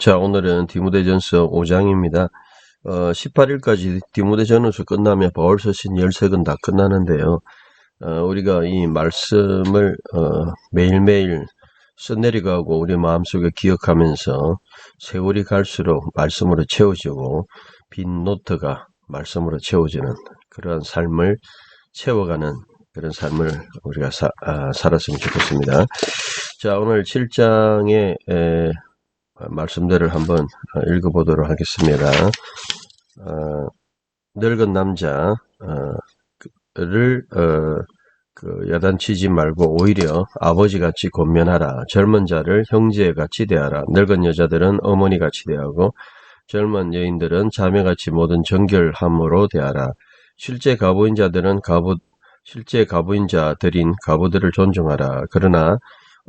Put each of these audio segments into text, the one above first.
자, 오늘은 디모데전서 5장입니다. 어, 18일까지 디모데전서 끝나면 바울서 신 13권 다 끝나는데요. 어, 우리가 이 말씀을 어, 매일매일 써내려가고 우리 마음속에 기억하면서 세월이 갈수록 말씀으로 채워지고 빈 노트가 말씀으로 채워지는 그러한 삶을 채워가는 그런 삶을 우리가 사, 아, 살았으면 좋겠습니다. 자, 오늘 7장의 에, 말씀들을 한번 어, 읽어보도록 하겠습니다. 어, 늙은 남자를 어, 그 야단치지 말고 오히려 아버지같이 권면하라. 젊은 자를 형제같이 대하라. 늙은 여자들은 어머니같이 대하고 젊은 여인들은 자매같이 모든 정결함으로 대하라. 실제 가부인 자들은 가부 실제 가부인 자들인 가부들을 존중하라. 그러나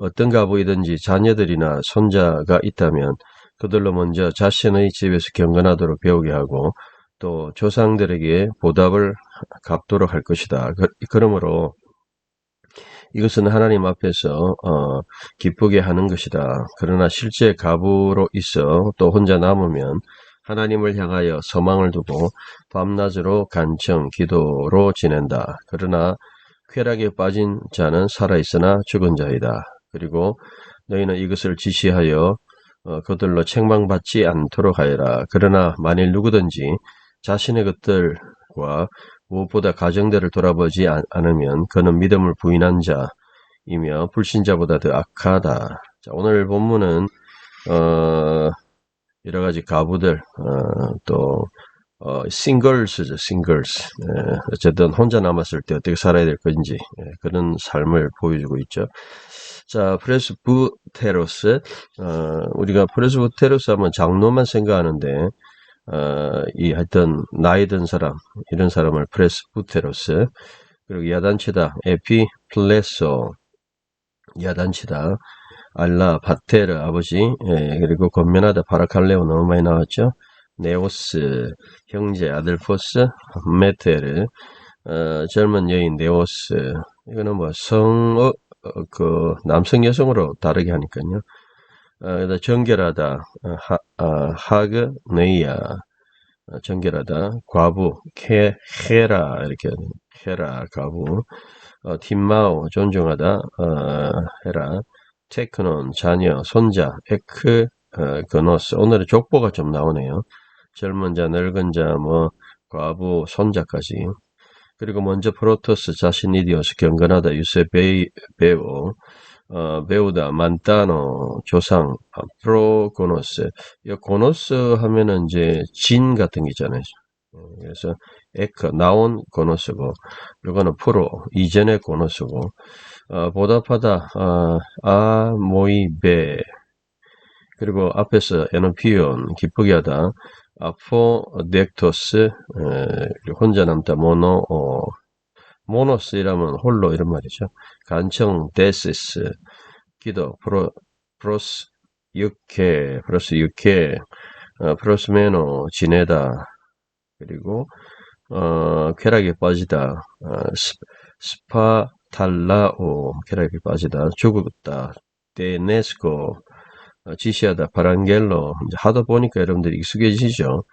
어떤 가부이든지 자녀들이나 손자가 있다면 그들로 먼저 자신의 집에서 경건하도록 배우게 하고 또 조상들에게 보답을 갚도록 할 것이다. 그, 그러므로 이것은 하나님 앞에서 어, 기쁘게 하는 것이다. 그러나 실제 가부로 있어 또 혼자 남으면 하나님을 향하여 소망을 두고 밤낮으로 간청, 기도로 지낸다. 그러나 쾌락에 빠진 자는 살아있으나 죽은 자이다. 그리고 너희는 이것을 지시하여 어, 그들로 책망받지 않도록 하여라. 그러나 만일 누구든지 자신의 것들과 무엇보다 가정들을 돌아보지 않- 않으면 그는 믿음을 부인한 자이며 불신자보다 더 악하다. 자, 오늘 본문은 어, 여러 가지 가부들 어, 또 어, 싱글스죠, 싱글스. 예, 어쨌든 혼자 남았을 때 어떻게 살아야 될 건지 예, 그런 삶을 보여주고 있죠. 자, 프레스부테로스. 어, 우리가 프레스부테로스 하면 장로만 생각하는데 어, 이 하여튼 나이 든 사람 이런 사람을 프레스부테로스 그리고 야단치다 에피플레소 야단치다 알라 바테르 아버지 예, 그리고 권면하다 바라칼레오 너무 많이 나왔죠 네오스 형제 아들포스 메테르 어, 젊은 여인 네오스. 이거는 뭐 성어 어, 그 남성 여성으로 다르게 하니까요. 어, 정결하다 어, 하, 어, 하그 네이아 어, 정결하다 과부 케 헤라. 이렇게 헤라 과부. 어, 팀마오 존중하다 어, 헤라. 테크논 자녀 손자 에크 어, 그노스. 오늘은 족보가 좀 나오네요 젊은 자 늙은 자 뭐 과부 손자까지. 그리고 먼저 프로토스 자신 이디오스 경건하다 유세 베이, 베오 어, 배우다 만타노 조상 아, 프로고노스. 이 고노스 하면은 이제 진 같은 게 있잖아요. 어, 그래서 에크 나온 고노스고 이거는 프로 이전의 고노스고. 어, 보답하다 어, 아 모이 베 그리고 앞에서 에노피온 기쁘게 하다 에, 그리고 혼자 남다 모노 어, 모노스 이라면 홀로 이런 말이죠. 간청 데시스 기도 프로 프로스 육회 플러스 육회 어, 프로스메노 지내다 그리고 어, 쾌락에 빠지다 어, 스, 스파탈라오 쾌락에 빠지다 죽었다 데네스코 어, 지시하다 바란겔로 하다 보니까 여러분들이 익숙해지죠.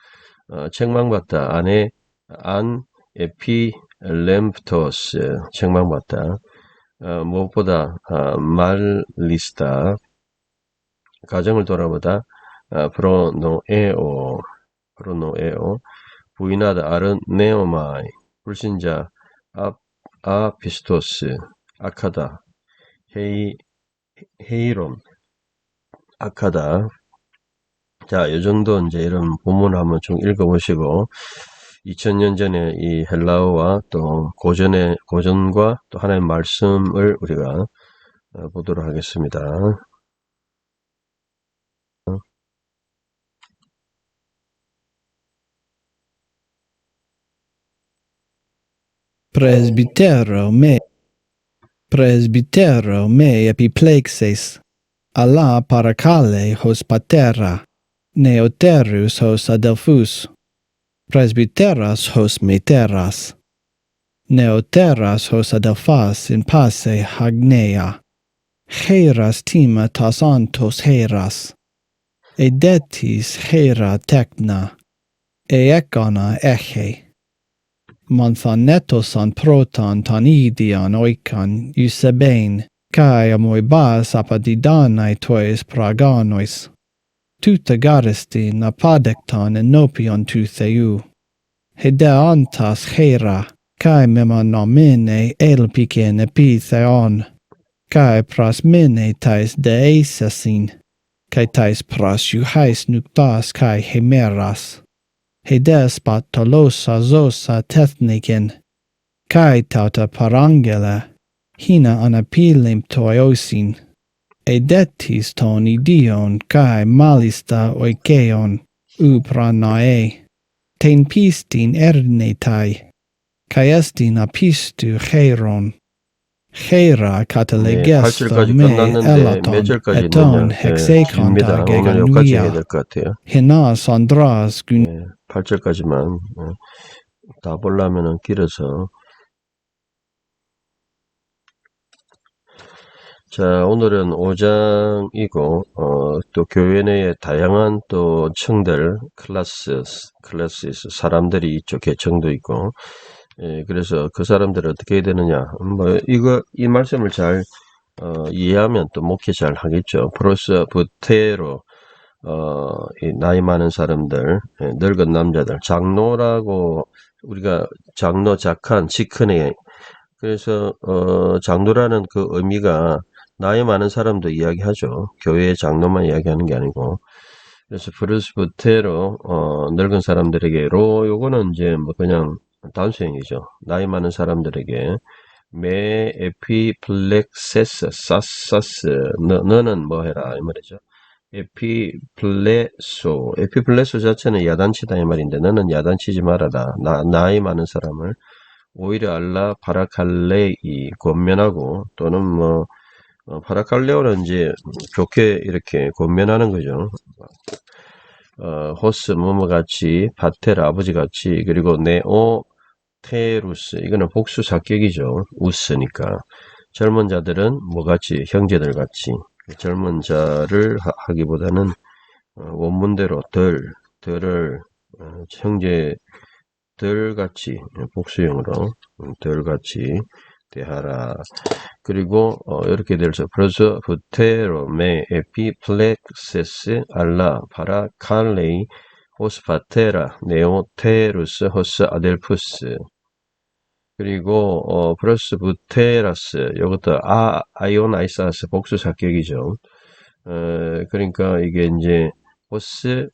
어, 책망받다 안에 안 에피 렘프토스 책망받다. 어, 무엇보다 어, 말리스타 가정을 돌아보다 어, 프로노에오 프로노에오. 부인하다 아르네오마이. 불신자 아, 아피스토스. 악하다. 헤이 헤이론 악하다. 자, 요 정도 이제 이런 본문을 한번 좀 읽어보시고 2000년 전에 이 헬라어와 또 고전의 고전과 또 하나의 말씀을 우리가 어, 보도록 하겠습니다. Presbytero me. Epiplexes alla paracale hos patera, neoterus hos adelphus, presbyteras hos meteras, neoteras hos adelphas in passe hagnea, heras tima tas antos heras, edetis hera tecna, eekana eche. Monthanetos an tan idian oikan eusebein, cae amoibas apadidanai tois praganois. Tuta garesti napadecton enopion tu theu. Hedeantas hera, cae mema nomine elpicen epi theon, cae pras mene tais deesasin, cae tais pras iuhais nuctas cae hemeras. Hedes patolosa zosa tethnicen, cae tauta parangela, hina anapilim toiosin, edetis ton idion kai malista oikeon upranae, ten pistin ernetai, kai estin apistu heron. Hera catalegesto 네, 8절까지 me 끝났는데 몇 elaton 절까지 eton 있느냐? 예, hexekon 깁니다. da 오늘 여기까지 해야 geganuia. 될것 같아요. Hinas andras gun 예, 8절까지만 다 보려면은 길어서 자 오늘은 5장이고 어, 또 교회 내에 다양한 또 층들 클래스 클래스 사람들이 있죠 계층도 있고 예, 그래서 그 사람들은 어떻게 해야 되느냐? 음, 뭐 이거 이 말씀을 잘 어, 이해하면 또 목회 잘 하겠죠. 프로스 부테로 어, 이 나이 많은 사람들, 예, 늙은 남자들, 장로라고 우리가 장로 작한 지크네 그래서 어, 장로라는 그 의미가 나이 많은 사람도 이야기하죠. 교회의 장로만 이야기하는 게 아니고. 그래서 브루스 부테로 어, 늙은 사람들에게로 요거는 이제 뭐 그냥 단수형이죠. 나이 많은 사람들에게 메 에피플렉세스 사사스 너, 너는 뭐 해라 이 말이죠. 에피플레소 에피플레소 자체는 야단치다 이 말인데 너는 야단치지 말아라. 나, 나이 많은 사람을 오히려 알라 파라칼레이 권면하고 또는 뭐 어, 파라칼레오는 이제 좋게 이렇게 권면하는 거죠. 어, 호스 뭐뭐 같이 바텔 아버지 같이 그리고 네오 테루스 이거는 복수 사격이죠. 우스니까 젊은 자들은 뭐 같이 형제들 같이 젊은 자를 하- 하기보다는 어, 원문대로 덜 덜을 어, 형제들 같이 복수형으로 음, 덜 같이 대하라. 그리고 어, 이렇게 될수 그래서 부테로메 에피플렉세스 알라 파라 칼레이 호스파테라 네오테루스 호스 아델푸스 그리고 어, 플러스 부테라스 이것도 아 아이오나이사스 복수 사격이죠. 어, 그러니까 이게 이제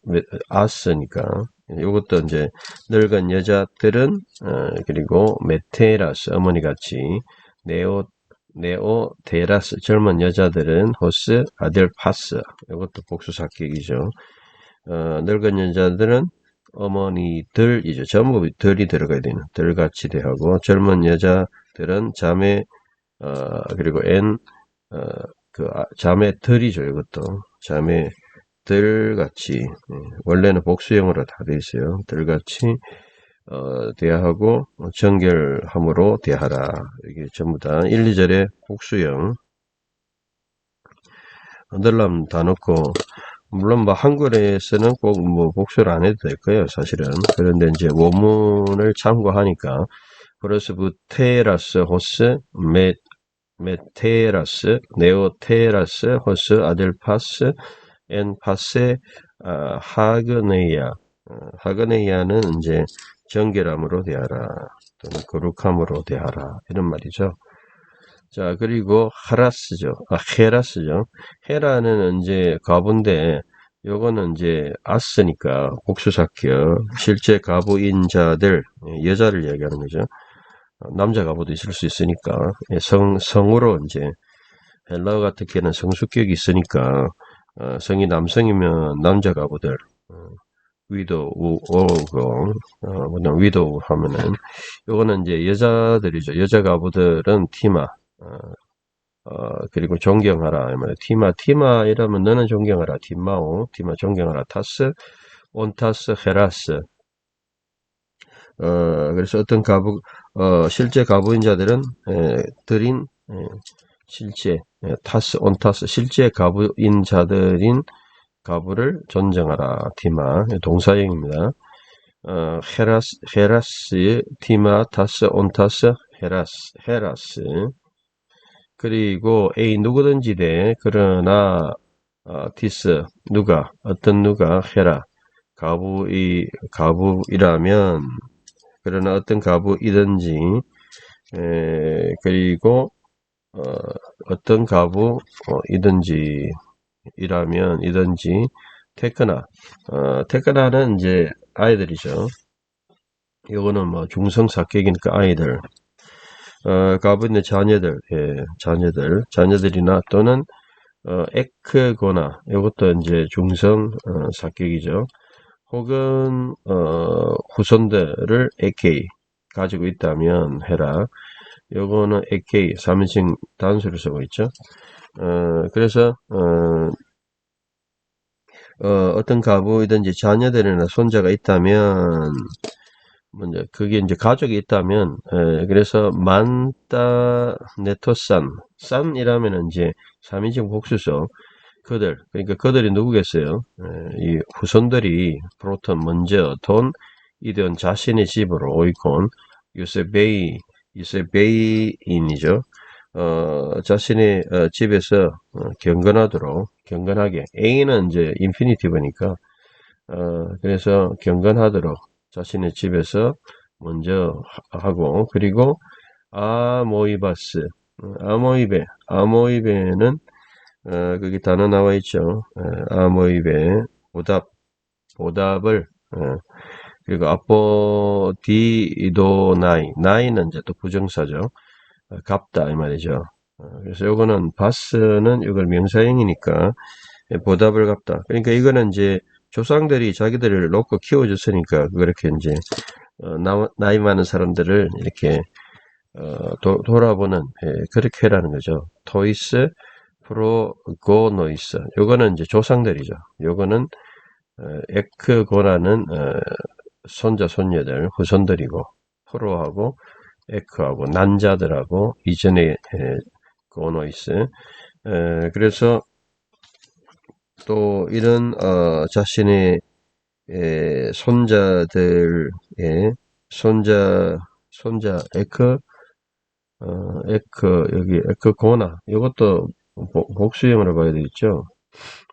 메- 아스니까 이것도 이제 늙은 여자들은 어, 그리고 메테라스 어머니 같이 네오 네오 데라스 젊은 여자들은 호스 아델 파스 이것도 복수 사격이죠. 어, 늙은 여자들은 어머니들이죠. 전부 들이 들어가야 되는 들같이 대하고 젊은 여자들은 자매 어, 그리고 엔 어, 그 아- 자매들이죠. 이것도 자매 들 같이 예, 원래는 복수형으로 다돼 있어요. 들같이 어, 대하고 정결함으로 대하라. 이게 전부 다 1, 2절의 복수형. 늘람 다 넣고 물론 뭐 한글에서는 꼭 뭐 복수를 안 해도 될 거예요, 사실은. 그런데 이제 원문을 참고하니까 플러스 부테라스 호스 메 메테라스 네오테라스 호스 아델파스 엔파세 아, 하그네이아 어, 하그네이아는 이제 정결함으로 대하라 또는 거룩함으로 대하라 이런 말이죠. 자 그리고 하라스죠. 아 헤라스죠. 헤라는 이제 가부인데 요거는 이제 아스니까 복수사격 실제 가부인 자들 예, 여자를 얘기하는 거죠. 어, 남자 가부도 있을 수 있으니까 예, 성 성으로 이제 헬라어 같은 경우는 성수격이 있으니까 어, 성이 남성이면 남자 가부들 어, 위도 우 오고 어, 그다음 위도 하면은 요거는 이제 여자들이죠. 여자 가부들은 티마 어, 어, 그리고 존경하라. 티마, 티마 이러면 너는 존경하라. 티마오, 티마 존경하라. 타스, 온타스, 헤라스. 어, 그래서 어떤 가부, 어, 실제 가부인 자들은, 에, 들인, 에, 실제, 에, 타스, 온타스, 실제 가부인 자들인, 가부를 존정하라. 티마 동사형입니다. 어, 헤라스 헤라스 티마 타스 온타스 헤라스 헤라스 그리고 A 누구든지 돼 그러나 어, 티스 누가 어떤 누가 헤라 가부이 가부이라면 그러나 어떤 가부이든지 에, 그리고 어, 어떤 가부 이든지 이라면 이든지 테크나 어, 테크나는 이제 아이들이죠. 요거는 뭐 중성 사격이니까 아이들 어, 가부인의 자녀들 예, 자녀들 자녀들이나 또는 어, 에크거나 이것도 이제 중성 어, 사격이죠. 혹은 어, 후손들을 AK 가지고 있다면 해라. 요거는 AK 3인칭 단수를 쓰고 있죠. 어, 그래서 어, 어, 떤 가부이든지 자녀들이나 손자가 있다면 먼저 그게 이제 가족이 있다면 에, 그래서 만따 네토산 산이라면 이제 3인칭 복수죠. 그들 그러니까 그들이 누구겠어요? 에, 이 후손들이 프로톤 먼저 돈 이든 자신의 집으로 오이콘 유세베이 유세베이인이죠. 어, 자신의 어, 집에서 어, 경건하도록 경건하게 A는 이제 인피니티브니까 어, 그래서 경건하도록 자신의 집에서 먼저 하- 하고 그리고 아모이바스 어, 아모이베 아모이베는 어, 거기 단어 나와 있죠. 어, 아모이베 보답 보답을 어, 그리고 아포디도나이 나이는 이제 또 부정사죠. 어, 갚다 이 말이죠. 어, 그래서 요거는 바스는 이걸 명사형이니까 예, 보답을 갚다. 그러니까 이거는 이제 조상들이 자기들을 놓고 키워줬으니까 그렇게 이제 어, 나, 나이 많은 사람들을 이렇게 어, 도, 돌아보는 예, 그렇게 해라는 거죠. 토이스 프로고노이스 요거는 이제 조상들이죠. 요거는 어, 에크고라는 어, 손자 손녀들 후손들이고 프로하고 에크하고 난자들하고 이전에 에, 고노이스. 에, 그래서 또 이런 어, 자신의 에, 손자들의 손자 손자 에크 어, 에크 여기 에크 고나 이것도 복- 복수형으로 봐야 되겠죠?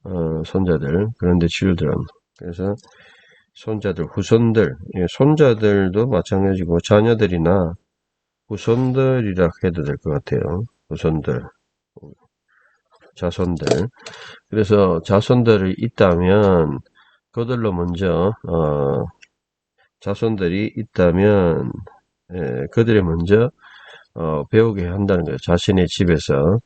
어, 손자들 그런데 children 그래서 손자들 후손들. 예, 손자들도 마찬가지고 자녀들이나 후손들이라 해도 될 것 같아요. 후손들. 자손들. 그래서 자손들이 있다면 그들로 먼저 어, 자손들이 있다면 예, 그들이 먼저 어, 배우게 한다는 거예요. 자신의 집에서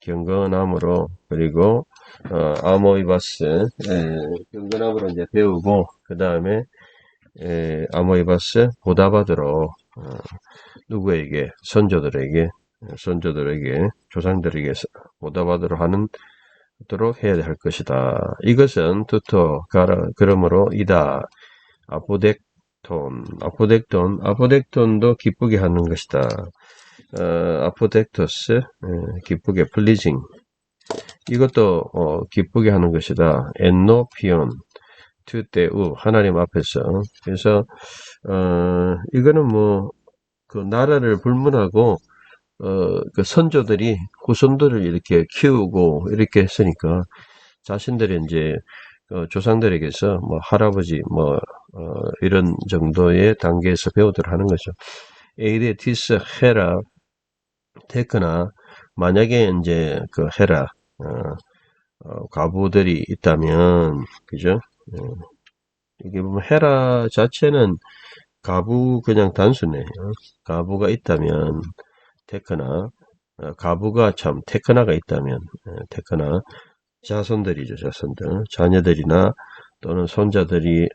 경건함으로. 그리고 어, 아모이바스 예, 경건함으로 이제 배우고 그 다음에 아모이바스 보답하도록 어, 누구에게 선조들에게 선조들에게 조상들에게 보답하도록 하는 도록 해야 할 것이다. 이것은 투토 가라 그러므로 이다. 아포덱톤 아포덱톤 아포덱톤도 기쁘게 하는 것이다. 어, 아포덱토스 예, 기쁘게 플리징 이것도 어, 기쁘게 하는 것이다. 엔노피온 투테우 하나님 앞에서 그래서 어, 이거는 뭐 그 나라를 불문하고 어, 그 선조들이 후손들을 이렇게 키우고 이렇게 했으니까 자신들이 이제 어, 조상들에게서 뭐 할아버지 뭐 어, 이런 정도의 단계에서 배우도록 하는 거죠. 에이데 티스 헤라 테크나 만약에 이제 그 헤라 어, 어, 가부들이 있다면 그죠? 어, 이게 보면 헤라 자체는 가부 그냥 단순해요. 가부가 있다면 테크나 어, 가부가 참 테크나가 있다면 어, 테크나 자손들이죠 자손들 자녀들이나 또는 손자들이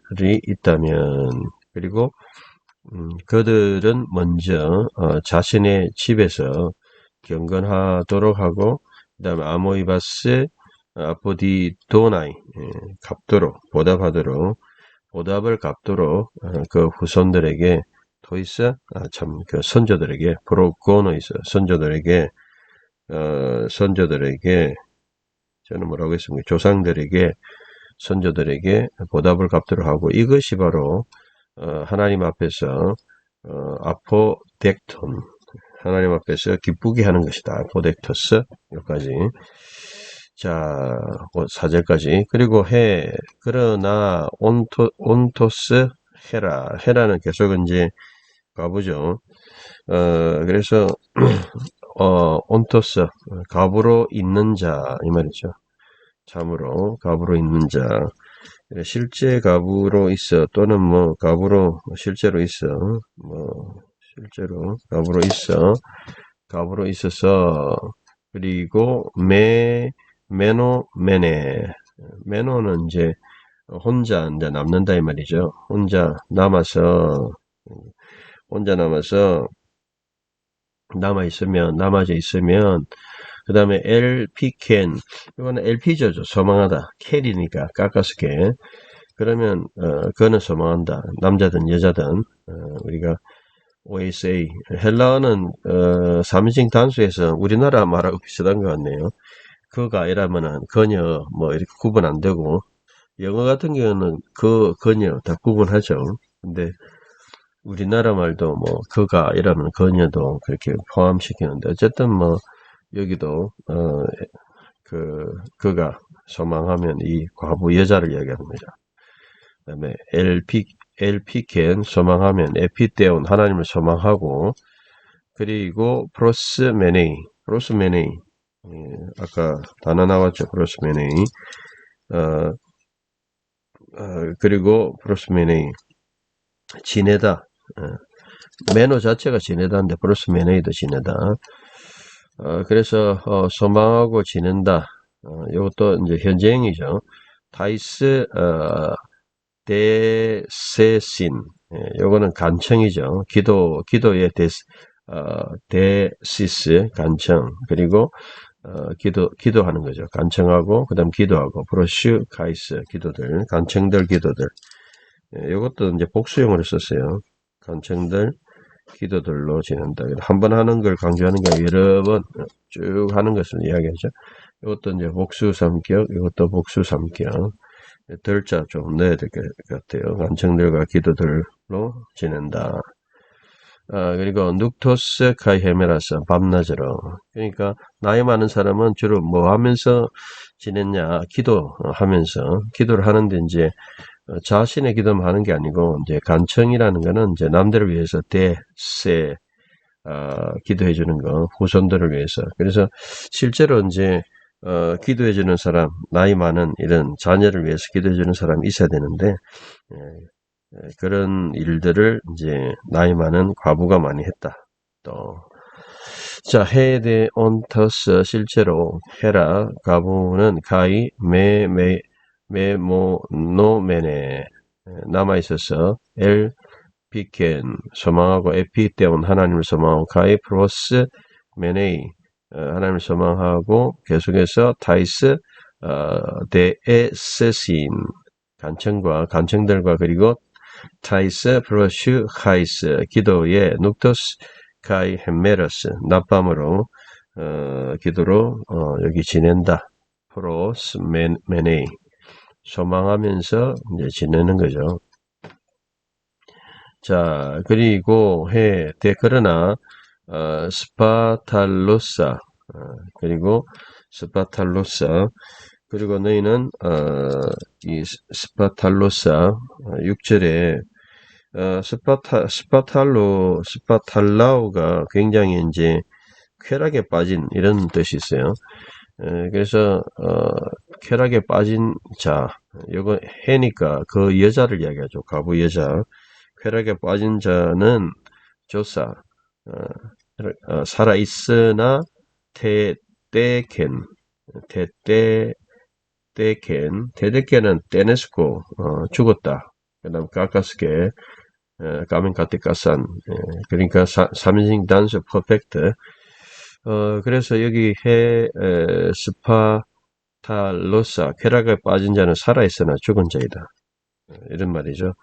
있다면 그리고 음, 그들은 먼저 어, 자신의 집에서 경건하도록 하고 그 다음에 아모이바스 아포디도나이 예, 갚도록 보답하도록 보답을 갚도록 어, 그 후손들에게 토이스 아, 참그 선조들에게 프로고노이스 선조들에게 어, 선조들에게 저는 뭐라고 했습니까? 조상들에게 선조들에게 보답을 갚도록 하고 이것이 바로 어, 하나님 앞에서 어, 아포덱톤 하나님 앞에서 기쁘게 하는 것이다. 아포덱토스 여기까지 자, 뭐 사절까지. 그리고 해, 그러나, 온토, 온토스 헤라. 헤라는 계속 이제 가보죠. 어, 그래서, 어, 온토스, 갑으로 있는 자, 이 말이죠. 참으로, 갑으로 있는 자. 실제 갑으로 있어, 또는 뭐, 갑으로, 실제로 있어, 뭐, 실제로 갑으로 있어, 갑으로 있어서, 그리고 매, 메노, 메네. 메노는 이제 혼자 이제 남는다 이 말이죠. 혼자 남아서, 혼자 남아서 남아 있으면, 남아져 있으면, 그 다음에 LP캔, 이거는 LP죠죠. 소망하다. 캔이니까 깎아서 캔. 그러면, 어, 그거는 소망한다. 남자든 여자든, 어, 우리가 OSA. 헬라어는, 어, 삼인칭 단수에서 우리나라 말하고 비슷한 것 같네요. 그가 이라면은 그녀 뭐 이렇게 구분 안 되고 영어 같은 경우는 그 그녀 다 구분하죠. 근데 우리나라 말도 뭐 그가 이라면 그녀도 그렇게 포함시키는데 어쨌든 뭐 여기도 어 그 그가 소망하면 이 과부 여자를 거죠. 그다음에 LP캔 소망하면 에피데온 하나님을 소망하고 그리고 프로스메네이 프로스메네이 예, 아까 단어 나왔죠. 프로스메네이. 어, 어, 그리고 프로스메네이. 지내다. 어, 매너 자체가 지내다인데 프로스메네이도 지내다. 어, 그래서 어, 소망하고 지낸다. 어, 이것도 이제 현재형이죠. 다이스 어, 데세신. 예, 요거는 간청이죠. 기도 기도의 데스 어, 데시스 간청 그리고 어, 기도, 기도하는 거죠. 간청하고, 그 다음 기도하고, 브로슈, 카이스, 기도들, 간청들, 기도들. 예, 이것도 이제 복수형으로 썼어요. 간청들, 기도들로 지낸다. 한 번 하는 걸 강조하는 게 여러 번 쭉 하는 것을 이야기하죠. 이것도 이제 복수 삼격, 이것도 복수 삼격. 들자 좀 넣어야 될 것 같아요. 간청들과 기도들로 지낸다. 아, 그리고 눅토스 카이헤메라스 밤낮으로 그러니까 나이 많은 사람은 주로 뭐 하면서 지냈냐 기도하면서 기도를 하는데 이제 어, 자신의 기도만 하는 게 아니고 이제 간청이라는 거는 이제 남들을 위해서 대세 아, 기도해 주는 거 후손들을 위해서 그래서 실제로 이제 어, 기도해 주는 사람 나이 많은 이런 자녀를 위해서 기도해 주는 사람이 있어야 되는데 예, 예, 그런 일들을 이제 나이 많은 과부가 많이 했다. 또, 자, 헤데 온터스 실제로 헤라 과부는 가이 메메 메모노메네 남아 있어서 엘 피켄 소망하고 에피 때문 하나님을 소망하고 가이 프로스 메네이 어, 하나님을 소망하고 계속해서 타이스 어, 데에스신 간청과 간청들과 그리고 타이스 브로슈 하이스 기도의 눅토스 카이 햄메러스 낮밤으로 어, 기도로 어, 여기 지낸다 프로스 맨, 메네이 소망하면서 이제 지내는 거죠. 자 그리고 해 대, 그러나 어, 스파탈로사 어, 그리고 스파탈로사 그리고 너희는 어, 이 스파탈로사 6절에 어, 스파타 스파탈로 스파탈라오가 굉장히 이제 쾌락에 빠진 이런 뜻이 있어요. 에, 그래서 어, 쾌락에 빠진 자, 이거 해니까 그 여자를 이야기하죠. 가부 여자. 쾌락에 빠진 자는 조사 어, 어, 살아 있으나 테테켄 테테 테켄 테데켄은 테네스코 어, 죽었다. 그다음 까까스케 어, 까멘 카테카산 예, 그러니까 사, 삼인칭 단수 퍼펙트 어, 그래서 여기 해 에, 스파탈로사 쾌락에 빠진 자는 살아있으나 죽은 자이다. 어, 이런 말이죠.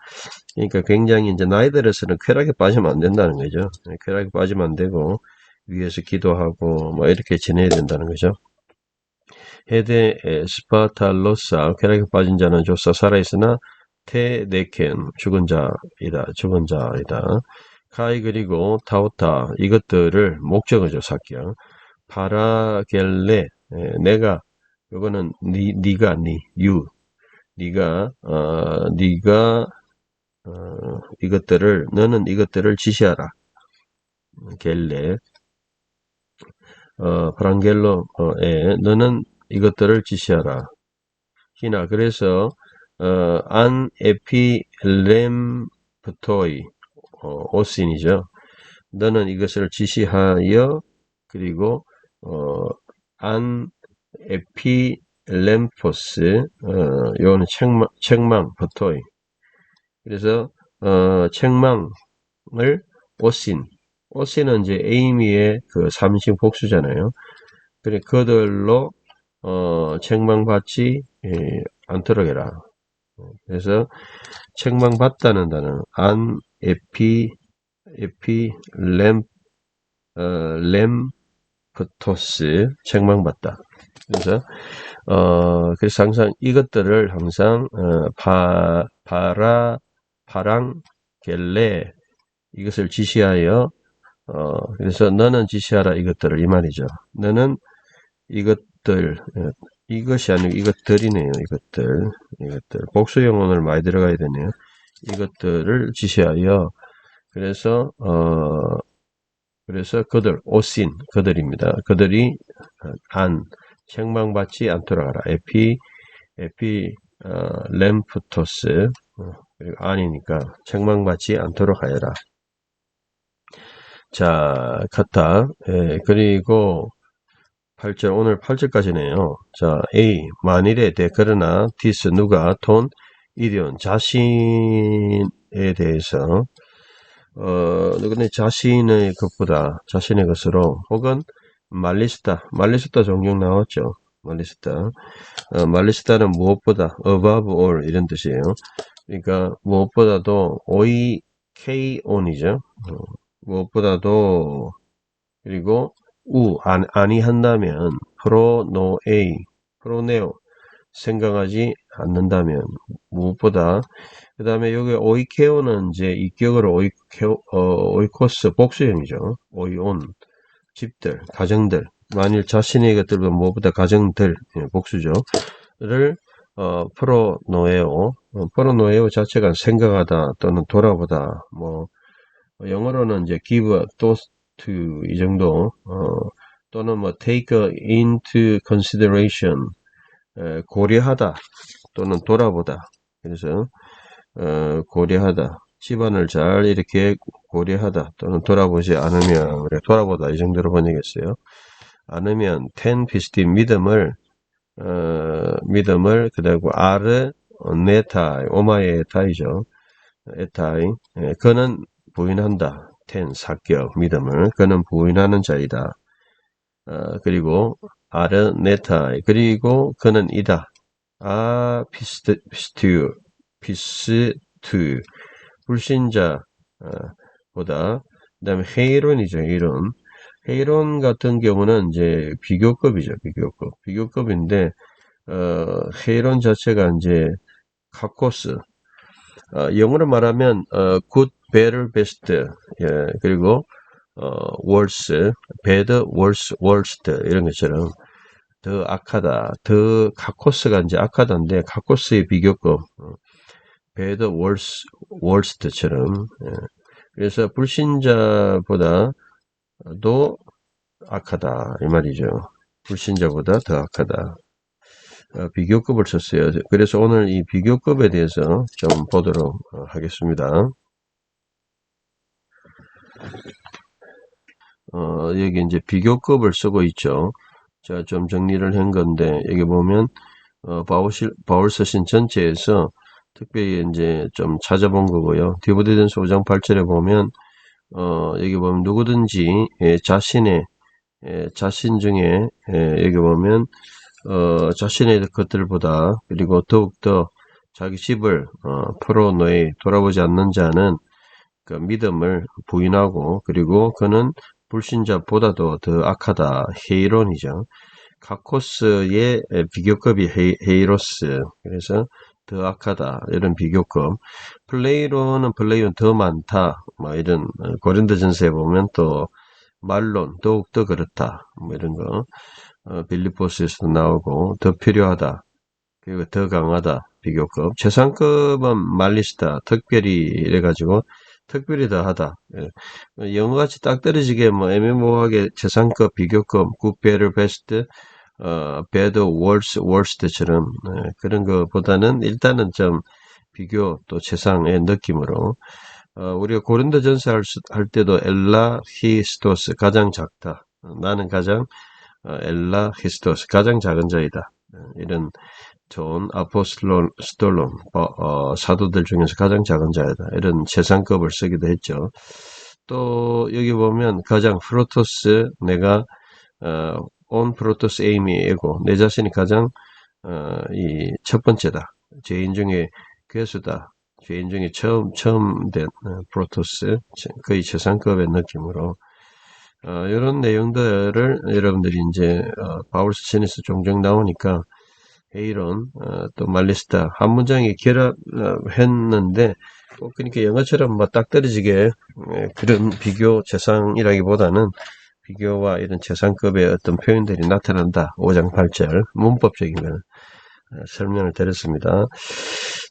그러니까 굉장히 이제 나이 들어서는 쾌락에 빠지면 안 된다는 거죠. 예, 쾌락에 빠지면 안 되고 위에서 기도하고 뭐 이렇게 지내야 된다는 거죠. 헤데 에, 스파탈로사 쾌락에 빠진 자는 조사 살아있으나 테네켄 죽은 자이다 죽은 자이다 카이 그리고 타오타 이것들을 목적어죠 파라겔레 에, 내가 이거는 니 니가 니 유 니가 어 니가 어, 이것들을 너는 이것들을 지시하라 겔레 어, 프랑겔로에 너는 이것들을 지시하라. 히나 그래서 어, 안 에피렘프토이 어, 오신이죠. 너는 이것을 지시하여 그리고 어, 안 에피 렘포스 어, 요는 책망 책망 포토이 그래서 어, 책망을 오신 오신은 이제 에이미의 그 삼식 복수잖아요. 그래 그들로 어, 책망받지 예, 않도록 해라. 그래서 책망받다는 단어 안 에피 에피 램 어, 램프토스 책망받다. 그래서 어 그래서 항상 이것들을 항상 어, 파 파라 파랑 겔레 이것을 지시하여 어 그래서 너는 지시하라 이것들을 이 말이죠. 너는 이것들 어, 이것이 아니고 이것들이네요. 이것들 이것들 복수 영혼을 많이 들어가야 되네요. 이것들을 지시하여 그래서 어 그래서 그들 오신 그들입니다. 그들이 안 책망받지 않도록 하라. 에피 에피 어, 램프토스 어, 그리고 아니니까 책망받지 않도록 하여라. 자, 카타. 예, 그리고 8절, 오늘 8절까지네요. 자, A. 만일에 대, 그러나, 디스, 누가, 돈, 이디온, 자신에 대해서, 어, 근데 자신의 것보다, 자신의 것으로, 혹은, 말리스타, 말리스타 종종 나왔죠. 말리스타. 어, 말리스타는 무엇보다, above all, 이런 뜻이에요. 그러니까, 무엇보다도, 오이, K-on이죠. 어, 무엇보다도 그리고 우 안, 아니 한다면 프로노에이 프로네오 생각하지 않는다면 무엇보다 그 다음에 여기 오이케오는 이제 이격으로 오이케오 어, 오이코스 복수형이죠 오이온 집들 가정들 만일 자신의 것들보다 무엇보다 가정들 예, 복수죠 를 어, 프로노에오 어, 프로노에오 자체가 생각하다 또는 돌아보다. 뭐 영어로는 이제 give a thought to 이 정도. 어, 또는 뭐 take into consideration 에, 고려하다 또는 돌아보다. 그래서 어, 고려하다 집안을 잘 이렇게 고려하다 또는 돌아보지 않으면 그래 돌아보다 이 정도로 번역했어요. 않으면 텐 비스티 믿음을 어, 믿음을 그리고 아르 네타이 오마의 타이죠. 에타이 예, 그는 부인한다. 텐 사격 믿음을 그는 부인하는 자이다. 어, 그리고 아르 네타 그리고 그는 이다. 아 피스트 피스트 피스트 불신자 어, 보다. 그다음에 헤이론이죠. 헤이론. 헤이론 같은 경우는 이제 비교급이죠. 비교급. 비교급인데 어, 헤이론 자체가 이제 카코스. 어, 영어로 말하면 어, good, better, best. 예, 그리고 어, worse, bad, worse, worst. 이런 것처럼 더 악하다, 더 카코스가 이제 악하다인데 카코스의 비교급. 어, bad, worse, worst처럼 예, 그래서 불신자보다도 악하다 이 말이죠. 불신자보다 더 악하다. 어, 비교급을 썼어요. 그래서 오늘 이 비교급에 대해서 좀 보도록 어, 하겠습니다. 어, 여기 이제 비교급을 쓰고 있죠. 자, 좀 정리를 한 건데, 여기 보면, 어, 바울, 바울 서신 전체에서 특별히 이제 좀 찾아본 거고요. 디보데전서 5장 8절에 보면, 어, 여기 보면 누구든지 예, 자신의, 예, 자신 중에, 예, 여기 보면, 어, 자신의 것들보다 그리고 더욱더 자기 집을 어, 프로노에 돌아보지 않는 자는 그 믿음을 부인하고 그리고 그는 불신자보다도 더 악하다 헤이론이죠. 각 코스의 비교급이 헤이, 헤이로스. 그래서 더 악하다. 이런 비교급. 플레이로는 플레이는 더 많다. 뭐 이런 어, 고린도 전서에 보면 또 말론 더욱더 그렇다. 뭐 이런 거. 어, 빌리포스에서도 나오고 더 필요하다. 그리고 더 강하다. 비교급. 최상급은 말리스타. 특별히 이래가지고 특별히 더하다. 예. 영어같이 딱 떨어지게 뭐 애매모호하게 최상급, 비교급, better, best, 어, better, worse, worst처럼 예, 그런 것보다는 일단은 좀 비교 또 최상의 느낌으로 어, 우리가 고린도전서 할, 수- 할 때도 엘라 히스토스 가장 작다. 어, 나는 가장 어, 엘라 히스토스 가장 작은 자이다. 어, 이런 좋은 아포스톨론 스톨론, 어, 어, 사도들 중에서 가장 작은 자이다. 이런 최상급을 쓰기도 했죠. 또 여기 보면 가장 프로토스 내가 어, 온 프로토스 에이미이고 내 자신이 가장 어, 이첫 번째다. 죄인 중에 괴수다. 죄인 중에 처음 처음 된 어, 프로토스 거의 최상급의 느낌으로 어, 이런 내용들을 여러분들이 이제 어, 바울스 신에서 종종 나오니까 헤이론 어, 또 말리스타 한 문장에 결합했는데 꼭 그러니까 영어처럼 뭐딱 떨어지게 예, 그런 비교 최상이라기보다는 비교와 이런 최상급의 어떤 표현들이 나타난다. 5장 8절 문법적인 걸 어, 설명을 드렸습니다.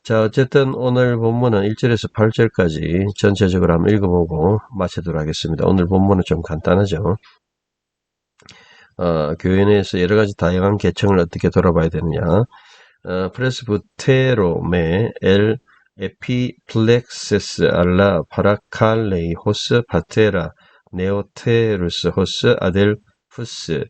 자, 어쨌든 오늘 본문은 1절에서 8절까지 전체적으로 한번 읽어보고 마치도록 하겠습니다. 오늘 본문은 좀 간단하죠. 어, 교회 내에서 여러 가지 다양한 계층을 어떻게 돌아봐야 되느냐. 어, 프레스부테로메 엘 에피플렉세스 알라 파라칼레이 호스 파테라 네오테루스 호스 아델푸스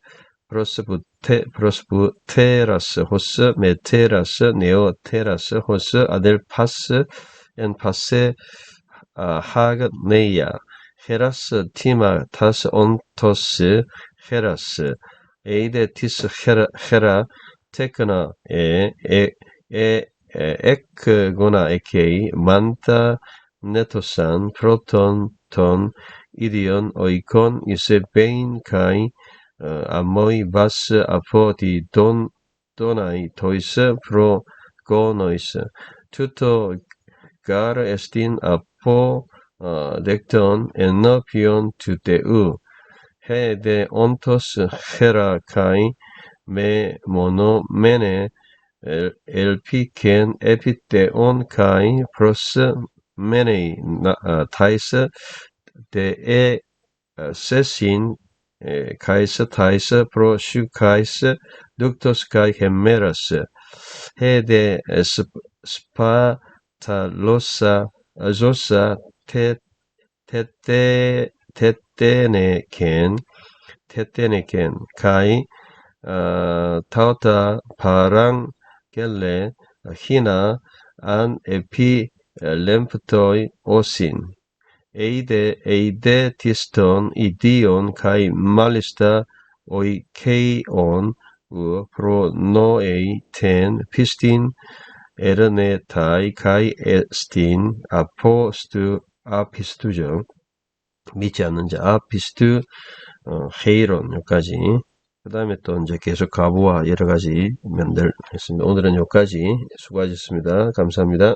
프로스부테 프로스부테라스 호스 메테라스 네오테라스 호스 아델파스 엔파세 아, 하그네이아 헤라스 티마 타스 온토스 헤라스 에이데티스 헤라, 헤라 테크나 에, 에, 에, 에, 에크고나 에케이 만타 네토산 프로톤 톤 ilion oikon isepein kai uh, amoi bas apoti don donai tois pro gonois. Tuto gar estin apo eh, uh, dekton enopion tuteu he de ontos hera kai me mono mene el, elpiken epiteon kai pros mene na, uh, taisa de e sesin ε, καΐσα τάισα προ σου καΐσα δούκτος καί χεμέρας ε δε te τα λόσα ζώσα τε τετε ne ken kai uh, tauta parang gelle hina an epi eh, lemptoi osin. 오신 에이데 에이데 티스톤 이디온 카이 말리스타 오이 케이온 우 프로노에이 텐 피스틴 에르네타이 카이 에스틴 아포스투 아피스투죠 믿지 않는 자 아피스투 어, 헤이론 여기까지 그 다음에 또 이제 계속 가부와 여러 가지 면들 했습니다. 오늘은 여기까지 수고하셨습니다. 감사합니다.